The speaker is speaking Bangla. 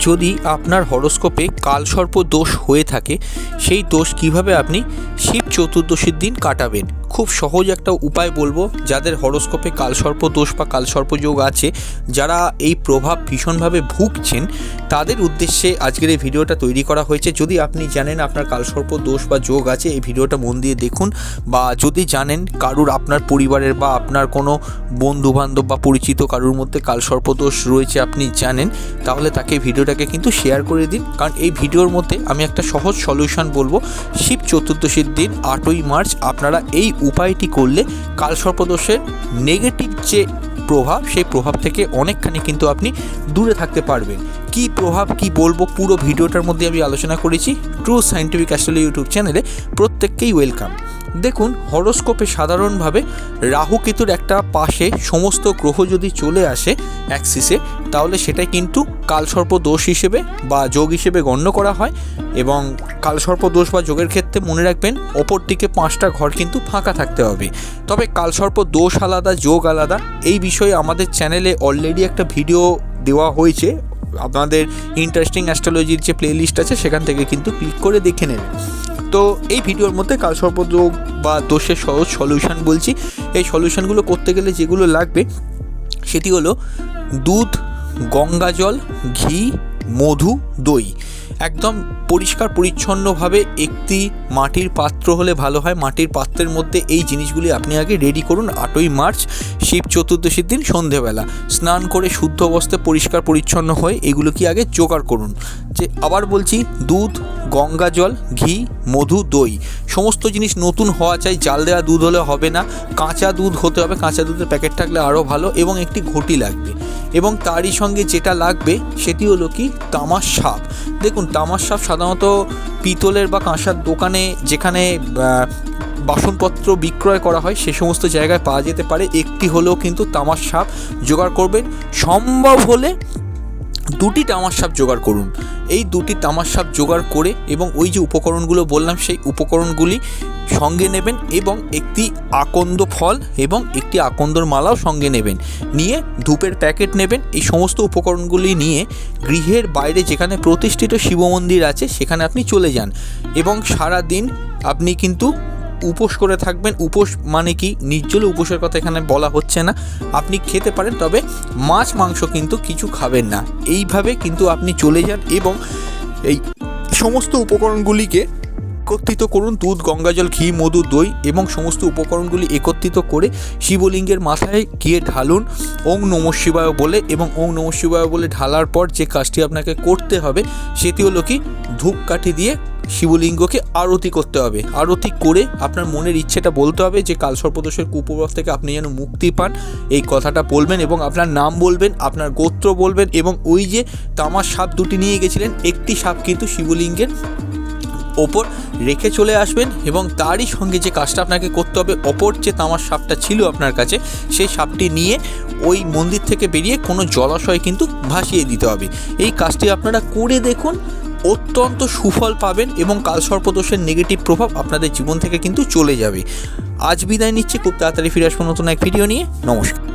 যদি আপনার হরস্কোপে কালসর্প দোষ হয়ে থাকে, সেই দোষ কীভাবে আপনি শিব চতুর্দশীর দিন কাটাবেন? খুব সহজ একটা উপায় বলব, যাদের হরোস্কোপে কালসর্প দোষ বা কালসর্প যোগ আছে, যারা এই প্রভাব ভীষণভাবে ভুগছেন, তাদের উদ্দেশ্যে আজকের এই ভিডিওটা তৈরি করা হয়েছে। যদি আপনি জানেন আপনার কালসর্প দোষ বা যোগ আছে, এই ভিডিওটা মন দিয়ে দেখুন বা যদি জানেন কারুর আপনার পরিবারের বা আপনার কোনো বন্ধু বান্ধব বা পরিচিত কারুর মধ্যে কালসর্প দোষ রয়েছে আপনি জানেন, তাহলে তাকে ভিডিওটাকে কিন্তু শেয়ার করে দিন। কারণ এই ভিডিওর মধ্যে আমি একটা সহজ সলিউশন বলব, শিব চতুর্দশীর দিন আটই মার্চ আপনারা এই উপায়টি করলে কালসর্পদোষের নেগেটিভ যে প্রভাব, সেই প্রভাব থেকে অনেকখানি কিন্তু আপনি দূরে থাকতে পারবেন। কি প্রভাব, কি বলব, পুরো ভিডিওটার মধ্যে আমি আলোচনা করেছি। ট্রু সাইন্টিফিক অ্যাস্ট্রোলজি ইউটিউব চ্যানেলে প্রত্যেককেই ওয়েলকাম দেখুন, হরোস্কোপে সাধারণভাবে রাহু কেতুর একটা পাশে সমস্ত গ্রহ যদি চলে আসে অ্যাক্সিসে তাহলে সেটা কিন্তু কালসর্প দোষ হিসেবে বা যোগ হিসেবে গণ্য করা হয় এবং কালসর্প দোষ বা যোগের ক্ষেত্রে মনে রাখবেন অপর দিকে পাঁচটা ঘর কিন্তু ফাঁকা থাকতে হবে। তবে কালসর্প দোষ আলাদা, যোগ আলাদা, এই বিষয়ে আমাদের চ্যানেলে অলরেডি একটা ভিডিও দেওয়া হয়েছে। আপনাদের ইন্টারেস্টিং অ্যাস্ট্রোলজির যে প্লেলিস্ট আছে, সেখান থেকে কিন্তু ক্লিক করে দেখে নেবেন। তো এই ভিডিওর মধ্যে কাল সর্বযোগ বা দোষের সহজ সলিউশান বলছি। এই সলিউশানগুলো করতে গেলে যেগুলো লাগবে, সেটি হলো দুধ, গঙ্গা জল, ঘি, মধু, দই। একদম পরিষ্কার, পরিচ্ছন্নভাবে একটি মাটির পাত্র হলে ভালো হয়। মাটির পাত্রের মধ্যে এই জিনিসগুলি আপনি আগে রেডি করুন আটই মার্চ, শিব চতুর্দশীর দিন সন্ধেবেলা। স্নান করে শুদ্ধ অবস্থায় পরিষ্কার, পরিচ্ছন্ন হয়ে এগুলো কি আগে জোগাড় করুন। যে আবার বলছি, দুধ, গঙ্গা জল, ঘি, মধু, দই, সমস্ত জিনিস নতুন হওয়া চাই। জাল দেওয়া দুধ হলে হবে না। কাঁচা দুধ হতে হবে। কাঁচা দুধের প্যাকেট থাকলে আরও ভালো এবং একটি ঘটি লাগবে। এবং তারই সঙ্গে যেটা লাগবে সেটি হলো কি? তামার সাপ। দেখুন, তামার সাপ সাধারণত পিতলের বা কাঁসার দোকানে যেখানে বাসনপত্র বিক্রয় করা হয়, সে সমস্ত জায়গায় পাওয়া যেতে পারে। একটি হলেও কিন্তু তামার সাপ জোগাড় করবেন। সম্ভব হলে দুটি তামার সাপ জোগাড় করুন। এই দুটি তামার সাপ জোগাড় করে এবং ওই যে উপকরণগুলো বললাম, সেই উপকরণগুলি সঙ্গে নেবেন এবং একটি আকন্দ ফল এবং একটি আকন্দর মালাও সঙ্গে নেবেন। নিয়ে ধূপের প্যাকেট নেবেন। এই সমস্ত উপকরণগুলি নিয়ে গৃহের বাইরে যেখানে প্রতিষ্ঠিত শিব মন্দির আছে, সেখানে আপনি চলে যান। এবং সারা দিন আপনি কিন্তু উপোস করে থাকবেন। উপোস মানে কি? নির্জলে উপোসের কথা এখানে বলা হচ্ছে না। আপনি খেতে পারেন, তবে মাছ, মাংস কিন্তু কিছু খাবেন না। এইভাবে কিন্তু আপনি চলে যান এবং এই সমস্ত উপকরণগুলিকে একত্রিত করুন। দুধ গঙ্গাজল ঘি, মধু, দই এবং সমস্ত উপকরণগুলি একত্রিত করে শিবলিঙ্গের মাথায় গিয়ে ঢালুন। ওং নম শিবায় বলে এবং ওং নম শিবায় বলে ঢালার পর যে কাজটি আপনাকে করতে হবে, সেটি হলো কি? ধূপকাঠি দিয়ে শিবলিঙ্গকে আরতি করতে হবে। আরতি করে আপনার মনের ইচ্ছেটা বলতে হবে যে কালসর্পদোষের কুপ্রভাব থেকে আপনি যেন মুক্তি পান। এই কথাটা বলবেন এবং আপনার নাম বলবেন, আপনার গোত্র বলবেন এবং ওই যে তামার সাপ দুটি নিয়ে গেছিলেন, একটি সাপ কিন্তু শিবলিঙ্গের ওপর রেখে চলে আসবেন এবং তারই সঙ্গে যে কাজটা আপনাকে করতে হবে, অপর যে তামার সাপটা ছিল আপনার কাছে, সেই সাপটি নিয়ে ওই মন্দির থেকে বেরিয়ে কোনো জলাশয় কিন্তু ভাসিয়ে দিতে হবে। এই কাজটি আপনারা করে দেখুন অত্যন্ত সুফল পাবেন এবং কালসর্পদোষের নেগেটিভ প্রভাব আপনাদের জীবন থেকে কিন্তু চলে যাবে। আজ বিদায় নিচ্ছে, খুব তাড়াতাড়ি ফিরে আসব নতুন এক ভিডিও নিয়ে। নমস্কার।